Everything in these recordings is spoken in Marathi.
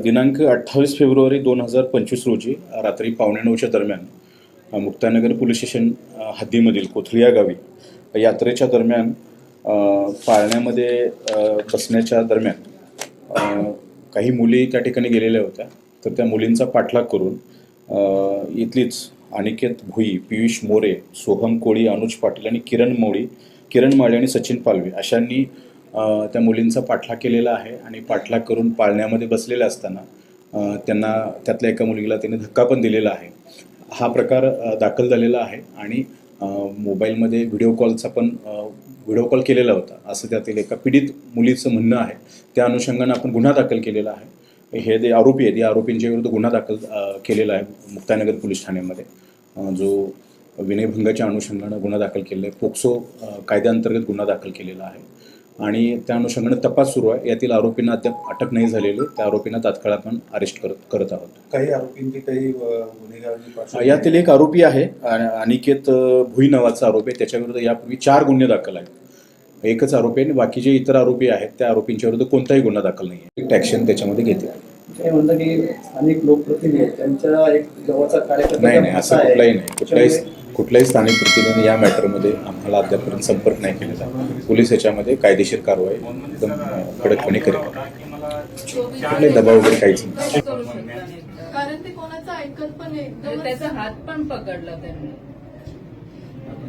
दिनांक अठ्ठावीस फेब्रुवारी दोन हजार पंचवीस रोजी रात्री पावणे नऊच्या दरम्यान मुक्तानगर पोलीस स्टेशन हद्दीमधील कोथळी या गावी यात्रेच्या दरम्यान पाळण्यामध्ये बसण्याच्या दरम्यान काही मुली त्या ठिकाणी गेलेल्या होत्या. तर त्या मुलींचा पाठलाग करून इथलीच अनिकेत भुई पियुष मोरे सोहम कोळी अनुज पाटील आणि किरण मोळी किरण माळी आणि सचिन पालवे अशांनी त्या मुलींचा पाठलाग केलेला आहे आणि पाठलाग करून पाळण्यामध्ये बसलेल्या असताना त्यांना त्यातल्या एका मुलीला त्याने धक्का पण दिलेला आहे. हा प्रकार दाखल झालेला आहे आणि मोबाईलमध्ये व्हिडिओ कॉलचा पण व्हिडिओ कॉल केलेला होता. असं त्यातील एका पीडित मुलीचं म्हणणं आहे. त्या अनुषंगानं आपण गुन्हा दाखल केलेला आहे. हे जे आरोपी आहेत या आरोपींच्या विरुद्ध गुन्हा दाखल केलेला आहे मुक्तानगर पोलीस ठाण्यामध्ये. जो विनयभंगाच्या अनुषंगानं गुन्हा दाखल केलेला आहे. पोक्सो कायद्याअंतर्गत गुन्हा दाखल केलेला आहे. आणि त्या अनुषंगानं तपास सुरू आहे. यातील आरोपींना अद्याप अटक नाही झालेली. त्या आरोपींना तात्काळ आपण अरेस्ट करत करत आहोत. काही आरोपींची काही गुन्हेगारी यातील एक आरोपी आहे अनिकेत भुई नावाचा आरोपी आहे. त्याच्याविरुद्ध यापूर्वी चार गुन्हे दाखल आहेत. एकच आरोपी आणि बाकीचे इतर आरोपी आहेत त्या आरोपींच्या विरुद्ध कोणताही गुन्हा दाखल नाही आहे. ॲक्शन त्याच्यामध्ये घेते म्हणतात की स्थानिक लोकप्रतिनिधी आहेत. त्यांच्या एक जवळचा कार्यकर्ता नाही नाही असं. कुठलाही नाही. कुठल्याही कुठल्याही स्थानिक प्रतिनिधीने या मॅटरमध्ये आम्हाला अद्यापर्यंत संपर्क नाही केलेला. पोलीस याच्यामध्ये कायदेशीर कारवाई एकदम कडकपणे करेल कुठलाही दबाव वगैरे काहीच नाही. कारण ते कोणाचं ऐकत पण त्याचा हात पण पकडला त्यांनी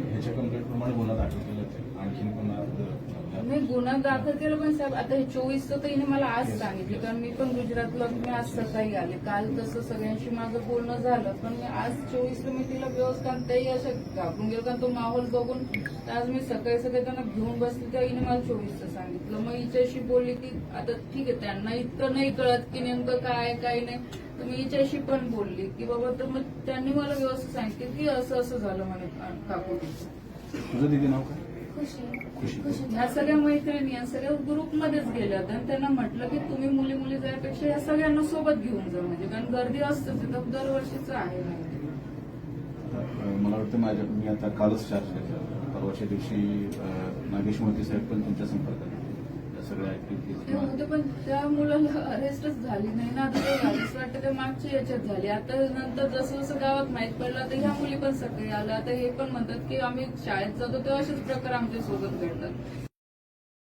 ह्याच्या कंप्लेंटप्रमाणे गुन्हा दाखल केला ते आणखीन पुन्हा मी गुन्हा दाखल केला पण साहेब आता हे चोवीस तर हिने मला आज सांगितलं. कारण मी पण गुजरातला मी आज सकाळी आले. काल तसं सगळ्यांशी माझं बोलणं झालं पण मी आज चोवीसला मी तिला व्यवस्थित कारण तेही असं घाबरून गेलो. कारण तो माहोल बघून तर आज मी सकाळी सकाळी त्यांना घेऊन बसले तेव्हा हिने मला चोवीसचं सांगितलं. मग हिच्याशी बोलली की आता ठीक आहे त्यांना इतकं नाही कळत की नेमकं काय काय नाही. तर मी हिच्याशी पण बोलली की बाबा तर मग त्यांनी मला व्यवस्थित सांगितलं की असं असं झालं म्हणे काकू तुझं दिदी नाव काय? खुशी. ह्या सगळ्या मैत्रिणी या सगळ्या ग्रुपमध्येच गेल्या होत्या. आणि त्यांना म्हटलं की तुम्ही मुली मुली जाण्यापेक्षा या सगळ्यांना सोबत घेऊन जा. म्हणजे कारण गर्दी असतं तिथं दरवर्षीच आहे. मला वाटतं माझ्या मी आता कालच चार्ज घेतला परवाच्या दिवशी नागेश मोहिते साहेब पण तुमच्या संपर्कात सगळ्या ऍक्टिव्हिटीज होते पण त्या मुलाला अरेस्टच झाली नाही ना. ते मागच्या याच्यात झाली. आता नंतर जसं जसं गावात माहीत पडलं तर ह्या मुली पण सगळे आल्या. आता हे पण म्हणतात की आम्ही शाळेत जातो तेव्हा असेच प्रकार आमच्यासोबत घडतात.